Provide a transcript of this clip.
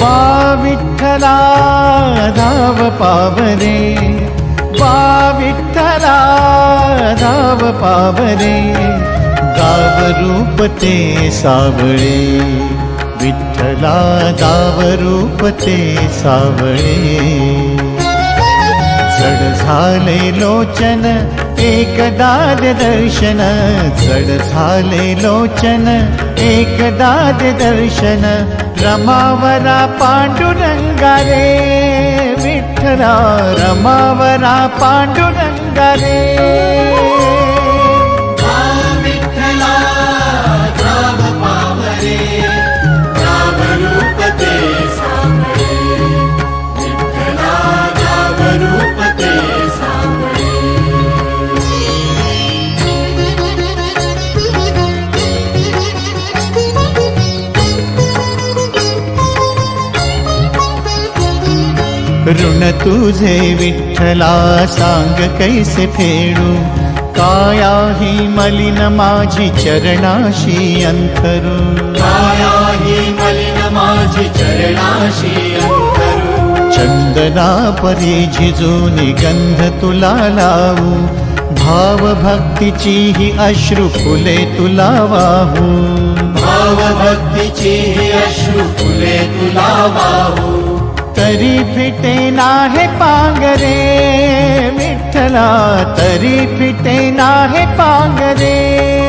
बा विठ्ठला धाव पावरे बा विठ्ठला धाव पावरे गाव रूप ते सावळे. विठ्ठला जड झाले लोचन एकदाद दर्शन जड झाले लोचन एकदाद दर्शन रमावरा पांडुरंगा रे विठ्ठला रमावरा पांडुरंगा ऋण तुझे विठ्ठला सांग कैसे फेडू? काया ही मलिन माझी चरणाशी अंतरू. काया ही मलिन माझी चरणाशी अंतरू. चंदना परी झिजून गंध तुला लावू. भाव भक्तीची ही अश्रू फुले तुला वाहू. भाव भक्तीची ही अश्रू फुले तुला वाहू. तरी फिटे नाहे पांगरे विठ्ठला तरी फिटे नाहे पांगरे.